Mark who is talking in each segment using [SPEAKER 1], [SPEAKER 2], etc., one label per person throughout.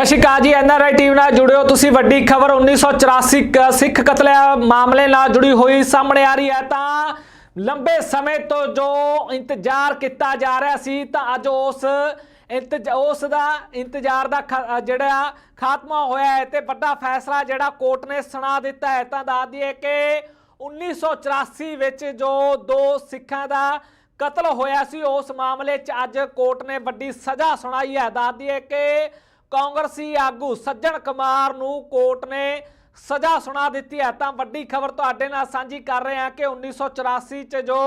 [SPEAKER 1] ਸਤਿ ਸ਼੍ਰੀ ਅਕਾਲ ਜੀ NRI TV ਨਾਲ ਜੁੜਿਓ ਤੁਸੀਂ। ਵੱਡੀ ਖਬਰ 1984 ਕ- ਸਿੱਖ ਕਤਲੇਆਮ ਮਾਮਲੇ ਨਾਲ ਜੁੜੀ ਹੋਈ ਸਾਹਮਣੇ ਆ ਰਹੀ ਹੈ। ਤਾਂ ਲੰਬੇ ਸਮੇਂ ਤੋਂ ਜੋ ਇੰਤਜ਼ਾਰ ਕੀਤਾ ਜਾ ਰਿਹਾ ਸੀ, ਤਾਂ ਅੱਜ ਉਸ ਇੰਤਜ਼ ਉਸ ਦਾ ਇੰਤਜ਼ਾਰ ਦਾ ਖ- ਜਿਹੜਾ ਖਾਤਮਾ ਹੋਇਆ ਹੈ ਤੇ ਵੱਡਾ ਫੈਸਲਾ ਜਿਹੜਾ ਕੋਰਟ ਨੇ ਸੁਣਾ ਦਿੱਤਾ ਹੈ। ਤਾਂ ਦੱਸ ਦਈਏ ਕਿ 1984 ਵਿੱਚ ਜੋ ਦੋ ਸਿੱਖਾਂ ਦਾ ਕਤਲ ਹੋਇਆ ਸੀ, ਉਸ ਮਾਮਲੇ 'ਚ ਅੱਜ ਕੋਰਟ ਨੇ ਵੱਡੀ ਸਜ਼ਾ ਸੁਣਾਈ ਹੈ। ਦੱਸ ਦਈਏ ਕਿ ਕਾਂਗਰਸੀ ਆਗੂ ਸੱਜਣ ਕੁਮਾਰ ਨੂੰ ਕੋਰਟ ਨੇ ਸਜ਼ਾ ਸੁਣਾ ਦਿੱਤੀ ਹੈ। ਤਾਂ ਵੱਡੀ ਖਬਰ ਤੁਹਾਡੇ ਨਾਲ ਸਾਂਝੀ ਕਰ ਰਹੇ ਹਾਂ ਕਿ 1984 ਚ ਜੋ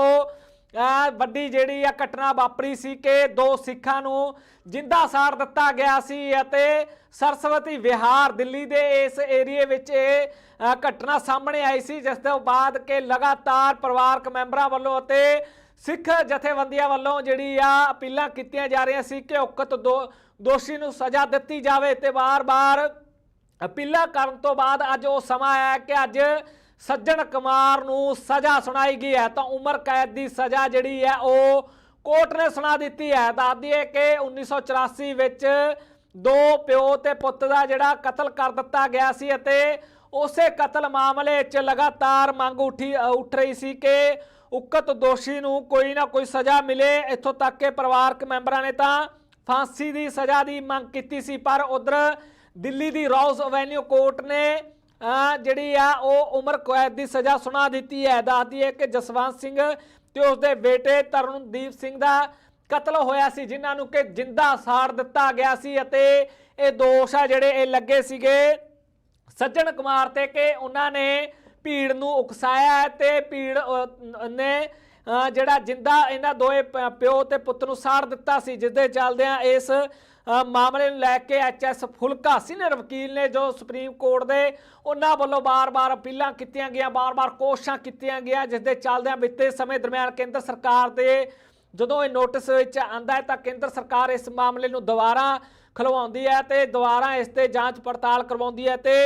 [SPEAKER 1] ਵੱਡੀ ਜਿਹੜੀ ਆ ਘਟਨਾ ਵਾਪਰੀ ਸੀ ਕਿ ਦੋ ਸਿੱਖਾਂ ਨੂੰ ਜਿੰਦਾ ਸਾੜ ਦਿੱਤਾ ਗਿਆ ਸੀ ਅਤੇ ਸਰਸਵਤੀ ਵਿਹਾਰ ਦਿੱਲੀ ਦੇ ਇਸ ਏਰੀਏ ਵਿੱਚ ਇਹ ਘਟਨਾ ਸਾਹਮਣੇ ਆਈ ਸੀ, ਜਿਸ ਤੋਂ ਬਾਅਦ ਕਿ ਲਗਾਤਾਰ ਪਰਿਵਾਰਕ ਮੈਂਬਰਾਂ ਵੱਲੋਂ ਅਤੇ ਸਿੱਖ ਜਥੇਬੰਦੀਆਂ ਵੱਲੋਂ ਜਿਹੜੀ ਆ ਅਪੀਲਾਂ ਕੀਤੀਆਂ ਜਾ ਰਹੀਆਂ ਸੀ ਕਿ ਉਕਤ ਦੋ ਦੋਸ਼ੀ ਨੂੰ ਸਜ਼ਾ ਦਿੱਤੀ ਜਾਵੇ ਤੇ ਵਾਰ-ਵਾਰ ਅਪੀਲਾਂ ਕਰਨ ਤੋਂ ਬਾਅਦ ਅੱਜ ਉਹ ਸਮਾਂ ਆਇਆ ਕਿ ਅੱਜ ਸੱਜਣ ਕੁਮਾਰ ਨੂੰ ਸਜ਼ਾ ਸੁਣਾਈ ਗਈ ਹੈ। ਤਾਂ ਉਮਰ ਕੈਦ ਦੀ ਸਜ਼ਾ ਜਿਹੜੀ ਹੈ ਉਹ ਕੋਰਟ ਨੇ ਸੁਣਾ ਦਿੱਤੀ ਹੈ। ਦੱਸ ਦਈਏ ਕਿ 1984 ਵਿੱਚ ਦੋ ਪਿਓ ਤੇ ਪੁੱਤ ਦਾ ਜਿਹੜਾ ਕਤਲ ਕਰ ਦਿੱਤਾ ਗਿਆ ਸੀ ਅਤੇ ਉਸੇ ਕਤਲ ਮਾਮਲੇ 'ਚ ਲਗਾਤਾਰ ਮੰਗ ਉੱਠੀ ਉੱਠ ਰਹੀ ਸੀ ਕਿ ਉਕਤ ਦੋਸ਼ੀ ਨੂੰ ਕੋਈ ਨਾ ਕੋਈ ਸਜ਼ਾ ਮਿਲੇ। ਇੱਥੋਂ ਤੱਕ ਕਿ ਪਰਿਵਾਰਕ ਮੈਂਬਰਾਂ ਨੇ ਤਾਂ ਫਾਂਸੀ ਦੀ ਸਜ਼ਾ ਦੀ ਮੰਗ ਕੀਤੀ ਸੀ, ਪਰ ਉਧਰ ਦਿੱਲੀ ਦੀ ਰੌਜ਼ ਐਵੇਨਿਊ ਕੋਰਟ ਨੇ ਜਿਹੜੀ ਆ, ਉਹ ਉਮਰ ਕੈਦ ਦੀ ਸਜ਼ਾ ਸੁਣਾ ਦਿੱਤੀ ਹੈ। ਦੱਸਦੀ ਹੈ ਕਿ ਜਸਵੰਤ ਸਿੰਘ ਤੇ ਉਸਦੇ ਬੇਟੇ ਤਰਨਦੀਪ ਸਿੰਘ ਦਾ ਕਤਲ ਹੋਇਆ ਸੀ, ਜਿਨ੍ਹਾਂ ਨੂੰ ਕਿ ਜਿੰਦਾ ਸਾੜ ਦਿੱਤਾ ਗਿਆ ਸੀ ਅਤੇ ਇਹ ਦੋਸ਼ ਆ ਜਿਹੜੇ ਇਹ ਲੱਗੇ ਸੀਗੇ। ਸੱਜਣ ਕੁਮਾਰ ਤੇ ਕਿ ਉਹਨਾਂ ਨੇ ਭੀੜ ਨੂੰ ਉਕਸਾਇਆ ਹੈ ਤੇ ਭੀੜ ਨੇ ਜਿਹੜਾ ਜਿੰਦਾ ਇਹਨਾਂ ਦੋਏ ਪ- ਪਿਓ ਤੇ ਪੁੱਤ ਨੂੰ ਸਾੜ ਦਿੱਤਾ ਸੀ ਜਿਸ ਦੇ ਚੱਲਦਿਆਂ ਇਸ ਮਾਮਲੇ ਨੂੰ ਲੈ ਕੇ ਐਚਐਸ ਫੁਲਕਾ ਸੀਨੀਅਰ ਵਕੀਲ ਨੇ, ਜੋ ਸੁਪਰੀਮ ਕੋਰਟ ਦੇ ਉਹਨਾਂ ਵੱਲੋਂ ਬਾਰ-ਬਾਰ ਅਪੀਲਾਂ ਕੀਤੀਆਂ ਗਈਆਂ, ਬਾਰ-ਬਾਰ ਕੋਸ਼ਿਸ਼ਾਂ ਕੀਤੀਆਂ ਗਈਆਂ ਜਿਸ ਦੇ ਚੱਲਦਿਆਂ ਬੀਤੇ ਸਮੇਂ ਦਰਮਿਆਨ ਕੇਂਦਰ ਸਰਕਾਰ ਦੇ ਜਦੋਂ ਇਹ ਨੋਟਿਸ ਵਿੱਚ ਆਂਦਾ ਹੈ, ਤਾਂ ਕੇਂਦਰ ਸਰਕਾਰ ਇਸ ਮਾਮਲੇ ਨੂੰ ਦੁਬਾਰਾ ਖਲਵਾਉਂਦੀ ਹੈ ਤੇ ਦੁਬਾਰਾ ਇਸ ਤੇ ਜਾਂਚ ਪੜਤਾਲ ਕਰਵਾਉਂਦੀ ਹੈ ਤੇ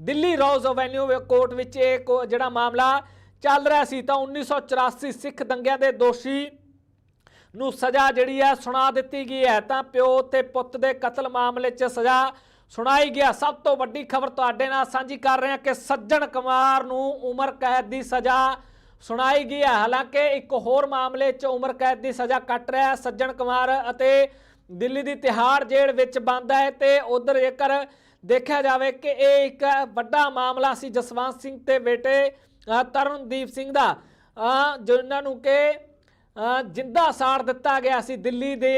[SPEAKER 1] ਦਿੱਲੀ ਰੋਜ਼ ਐਵੇਨਿਊ ਕੋਰਟ ਵਿੱਚ ਇਹ ਕੋ- ਜਿਹੜਾ ਮਾਮਲਾ ਚੱਲ ਰਿਹਾ ਸੀ ਤਾਂ 1984 ਸਿੱਖ ਦੰਗਿਆਂ ਦੇ ਦੋਸ਼ੀ ਨੂੰ ਸਜ਼ਾ ਜਿਹੜੀ ਹੈ ਸੁਣਾ ਦਿੱਤੀ ਗਈ ਹੈ। ਤਾਂ ਪਿਓ ਤੇ ਪੁੱਤ ਦੇ ਕਤਲ ਮਾਮਲੇ 'ਚ ਸਜ਼ਾ ਸੁਣਾਈ ਗਿਆ। ਸਭ ਤੋਂ ਵੱਡੀ ਖਬਰ ਤੁਹਾਡੇ ਨਾਲ ਸਾਂਝੀ ਕਰ ਰਹੇ ਹਾਂ ਕਿ ਸੱਜਣ ਕੁਮਾਰ ਨੂੰ ਉਮਰ ਕੈਦ ਦੀ ਸਜ਼ਾ ਸੁਣਾਈ ਗਈ ਹੈ। ਹਾਲਾਂਕਿ ਇੱਕ ਹੋਰ ਮਾਮਲੇ 'ਚ ਉਮਰ ਕੈਦ ਦੀ ਸਜ਼ਾ ਕੱਟ ਰਿਹਾ ਸੱਜਣ ਕੁਮਾਰ ਅਤੇ ਦਿੱਲੀ ਦੀ ਤਿਹਾੜ ਜੇਲ੍ਹ ਵਿੱਚ ਬੰਦ ਹੈ ਤੇ ਉਧਰ ਜੇਕਰ ਦੇਖਿਆ ਜਾਵੇ ਕਿ ਇਹ ਇੱਕ ਵੱਡਾ ਮਾਮਲਾ ਸੀ ਜਸਵੰਤ ਸਿੰਘ ਤੇ ਬੇਟੇ ਤਰਨਦੀਪ ਸਿੰਘ ਦਾ। ਅ, ਜਿਨ੍ਹਾਂ ਨੂੰ ਕਿ ਜਿੰਦਾ ਸਾੜ ਦਿੱਤਾ ਗਿਆ ਸੀ ਦਿੱਲੀ ਦੇ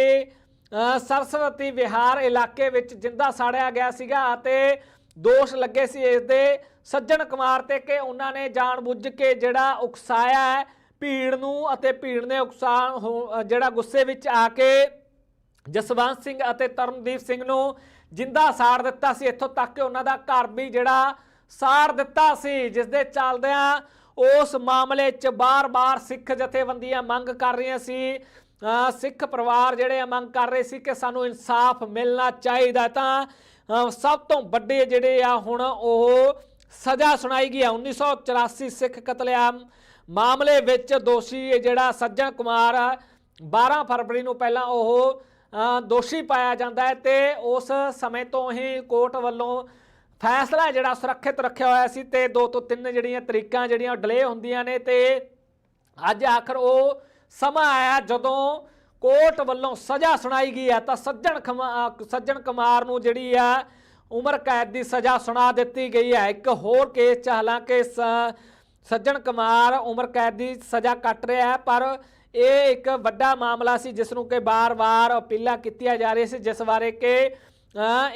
[SPEAKER 1] ਸਰਸਵਤੀ ਵਿਹਾਰ ਇਲਾਕੇ ਵਿੱਚ ਜਿੰਦਾ ਸਾੜਿਆ ਗਿਆ ਸੀਗਾ ਅਤੇ ਦੋਸ਼ ਲੱਗੇ ਸੀ ਇਸ ਦੇ ਸੱਜਣ ਕੁਮਾਰ ਤੇ ਕਿ ਉਹਨਾਂ ਨੇ ਜਾਣਬੁੱਝ ਕੇ ਜਿਹੜਾ ਉਕਸਾਇਆ ਹੈ ਭੀੜ ਨੂੰ ਅਤੇ ਭੀੜ ਨੇ ਉਕਸਾ ਹੋ- ਜਿਹੜਾ ਗੁੱਸੇ ਵਿੱਚ ਆ ਕੇ ਜਸਵੰਤ ਸਿੰਘ ਅਤੇ ਤਰਨਦੀਪ ਸਿੰਘ ਨੂੰ ਜਿੰਦਾ ਸਾੜ ਦਿੱਤਾ ਸੀ ਇੱਥੋਂ ਤੱਕ ਕਿ ਉਹਨਾਂ ਦਾ ਘਰ ਵੀ ਜਿਹੜਾ ਸਾੜ ਦਿੱਤਾ ਸੀ ਜਿਸ ਦੇ ਚੱਲਦਿਆਂ ਉਸ ਮਾਮਲੇ 'ਚ ਬਾਰ-ਬਾਰ ਸਿੱਖ ਜਥੇਬੰਦੀਆਂ ਮੰਗ ਕਰ ਰਹੀਆਂ ਸੀ। ਸਿੱਖ ਪਰਿਵਾਰ ਜਿਹੜੇ ਆ ਮੰਗ ਕਰ ਰਹੇ ਸੀ ਕਿ ਸਾਨੂੰ ਇਨਸਾਫ ਮਿਲਣਾ ਚਾਹੀਦਾ ਤਾਂ ਸਭ ਤੋਂ ਵੱਡੇ ਜਿਹੜੇ ਆ ਹੁਣ ਉਹ ਸਜ਼ਾ ਸੁਣਾਈ ਗਈ ਹੈ 1984 ਸਿੱਖ ਕਤਲੇਆਮ ਮਾਮਲੇ ਵਿੱਚ ਦੋਸ਼ੀ ਜਿਹੜਾ ਸੱਜਣ ਕੁਮਾਰ ਆ, 12 ਫਰਵਰੀ ਨੂੰ ਪਹਿਲਾਂ ਉਹ ਦੋਸ਼ੀ ਪਾਇਆ ਜਾਂਦਾ ਹੈ ਤੇ ਉਸ ਸਮੇਂ ਤੋਂ ਹੀ ਕੋਰਟ ਵੱਲੋਂ ਫੈਸਲਾ ਜਿਹੜਾ ਸੁਰੱਖਿਅਤ ਰੱਖਿਆ ਹੋਇਆ ਸੀ ਤੇ ਦੋ ਤੋਂ ਤਿੰਨ ਜਿਹੜੀਆਂ ਤਰੀਕਾਂ ਜਿਹੜੀਆਂ ਡਿਲੇ ਹੁੰਦੀਆਂ ਨੇ ਤੇ ਅੱਜ ਆਖਰ ਉਹ ਸਮਾਂ ਆਇਆ ਜਦੋਂ ਕੋਰਟ ਵੱਲੋਂ ਸਜ਼ਾ ਸੁਣਾਈ ਗਈ ਹੈ ਤਾਂ ਸੱਜਣ ਖਮਾ- ਸੱਜਣ ਕੁਮਾਰ ਨੂੰ ਜਿਹੜੀ ਆ ਉਮਰ ਕੈਦ ਦੀ ਸਜ਼ਾ ਸੁਣਾ ਦਿੱਤੀ ਗਈ ਹੈ। ਇੱਕ ਹੋਰ ਕੇਸ ਚ ਹਾਲਾਂਕਿ ਸ- ਸੱਜਣ ਕੁਮਾਰ ਉਮਰ ਕੈਦ ਦੀ ਸਜ਼ਾ ਕੱਟ ਰਿਹਾ ਹੈ ਪਰ ਇਹ ਇੱਕ ਵੱਡਾ ਮਾਮਲਾ ਸੀ ਜਿਸ ਨੂੰ ਕਿ ਬਾਰ-ਬਾਰ ਅਪੀਲਾਂ ਕੀਤੀਆਂ ਜਾ ਰਹੀਆਂ ਸੀ, ਜਿਸ ਬਾਰੇ ਕਿ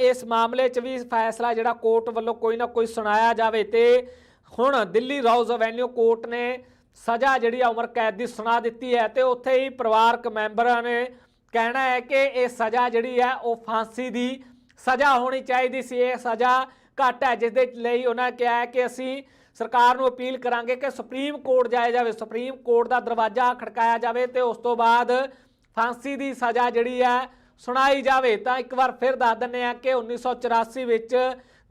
[SPEAKER 1] ਇਸ ਮਾਮਲੇ 'ਚ ਵੀ ਫੈਸਲਾ ਜਿਹੜਾ ਕੋਰਟ ਵੱਲੋਂ ਕੋਈ ਨਾ ਕੋਈ ਸੁਣਾਇਆ ਜਾਵੇ ਤੇ ਹੁਣ ਦਿੱਲੀ ਰੌਜ਼ ਐਵੇਨਿਊ ਕੋਰਟ ਨੇ ਸਜ਼ਾ ਜਿਹੜੀ ਆ ਉਮਰ ਕੈਦ ਦੀ ਸੁਣਾ ਦਿੱਤੀ ਹੈ ਤੇ ਉੱਥੇ ਹੀ ਪਰਿਵਾਰਕ ਮੈਂਬਰਾਂ ਨੇ ਕਹਿਣਾ ਹੈ ਕਿ ਇਹ ਸਜ਼ਾ ਜਿਹੜੀ ਹੈ ਉਹ ਫਾਂਸੀ ਦੀ ਸਜ਼ਾ ਹੋਣੀ ਚਾਹੀਦੀ ਸੀ। ਇਹ ਸਜ਼ਾ ਘੱਟ ਹੈ, ਜਿਸ ਦੇ ਲਈ ਉਹਨਾਂ ਕਿਹਾ ਹੈ ਕਿ ਅਸੀਂ ਸਰਕਾਰ ਨੂੰ ਅਪੀਲ ਕਰਾਂਗੇ ਕਿ ਸੁਪਰੀਮ ਕੋਰਟ ਜਾਇਆ ਜਾਵੇ, ਸੁਪਰੀਮ ਕੋਰਟ ਦਾ ਦਰਵਾਜ਼ਾ ਖੜਕਾਇਆ ਜਾਵੇ ਤੇ ਉਸ ਤੋਂ ਬਾਅਦ ਫਾਂਸੀ ਦੀ ਸਜ਼ਾ ਜਿਹੜੀ ਹੈ ਸੁਣਾਈ ਜਾਵੇ। ਤਾਂ ਇੱਕ ਵਾਰ ਫਿਰ ਦੱਸ ਦਿੰਨੇ ਆ ਕਿ 1984 ਵਿੱਚ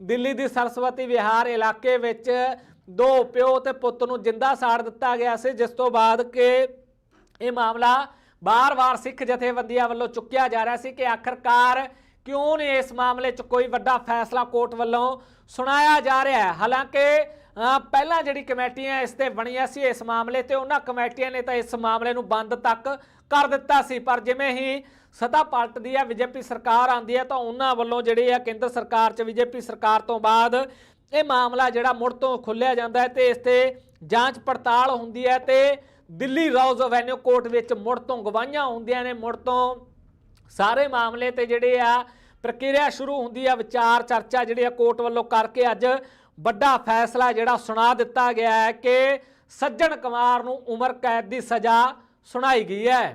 [SPEAKER 1] ਦਿੱਲੀ ਦੀ ਸਰਸਵਤੀ ਵਿਹਾਰ ਇਲਾਕੇ ਵਿੱਚ ਦੋ ਪਿਓ ਤੇ ਪੁੱਤ ਨੂੰ ਜਿੰਦਾ ਸਾੜ ਦਿੱਤਾ ਗਿਆ ਸੀ, ਜਿਸ ਤੋਂ ਬਾਅਦ ਕਿ ਇਹ ਮਾਮਲਾ ਬਾਰ-ਬਾਰ ਸਿੱਖ ਜਥੇਬੰਦੀਆਂ ਵੱਲੋਂ ਚੁੱਕਿਆ ਜਾ ਰਿਹਾ ਸੀ ਕਿ ਆਖਰਕਾਰ ਕਿਉਂ ਨਹੀਂ ਇਸ ਮਾਮਲੇ 'ਚ ਕੋਈ ਵੱਡਾ ਫੈਸਲਾ ਕੋਰਟ ਵੱਲੋਂ ਸੁਣਾਇਆ ਜਾ ਰਿਹਾ ਹੈ? ਹਾਲਾਂਕਿ ਪਹਿਲਾਂ ਜਿਹੜੀ ਕਮੇਟੀਆਂ ਇਸ ਤੇ ਬਣੀਆਂ ਸੀ ਇਸ ਮਾਮਲੇ ਤੇ, ਉਹਨਾਂ ਕਮੇਟੀਆਂ ਨੇ ਤਾਂ ਇਸ ਮਾਮਲੇ ਨੂੰ ਬੰਦ ਤੱਕ ਕਰ ਦਿੱਤਾ ਸੀ। ਪਰ ਜਿਵੇਂ ਹੀ ਸਤਾ ਪਲਟਦੀ ਹੈ ਬੀਜੇਪੀ ਸਰਕਾਰ ਆਂਦੀ ਹੈ ਤਾਂ ਉਹਨਾਂ ਵੱਲੋਂ ਜਿਹੜੇ ਆ ਕੇਂਦਰ ਸਰਕਾਰ 'ਚ ਬੀਜੇਪੀ ਸਰਕਾਰ ਤੋਂ ਬਾਅਦ ਇਹ ਮਾਮਲਾ ਜਿਹੜਾ ਮੁੜ ਤੋਂ ਖੁੱਲਿਆ ਜਾਂਦਾ ਹੈ ਤੇ ਇਸ ਤੇ ਜਾਂਚ ਪੜਤਾਲ ਹੁੰਦੀ ਹੈ ਤੇ ਦਿੱਲੀ ਰੌਜ਼ ਐਵੇਨਿਊ ਕੋਰਟ ਵਿੱਚ ਮੁੜ ਤੋਂ ਗਵਾਹੀਆਂ ਹੁੰਦੀਆਂ ਨੇ, ਮੁੜ ਤੋਂ ਸਾਰੇ ਮਾਮਲੇ ਤੇ ਜਿਹੜੇ ਆ ਪ੍ਰਕਿਰਿਆ ਸ਼ੁਰੂ ਹੁੰਦੀ ਆ, ਵਿਚਾਰ ਚਰਚਾ ਜਿਹੜੀ ਆ ਕੋਰਟ ਵੱਲੋਂ ਕਰਕੇ ਅੱਜ ਵੱਡਾ ਫੈਸਲਾ ਜਿਹੜਾ ਸੁਣਾ ਦਿੱਤਾ ਗਿਆ ਹੈ ਕਿ ਸੱਜਣ ਕੁਮਾਰ ਨੂੰ ਉਮਰ ਕੈਦ ਦੀ ਸਜ਼ਾ ਸੁਣਾਈ ਗਈ ਹੈ।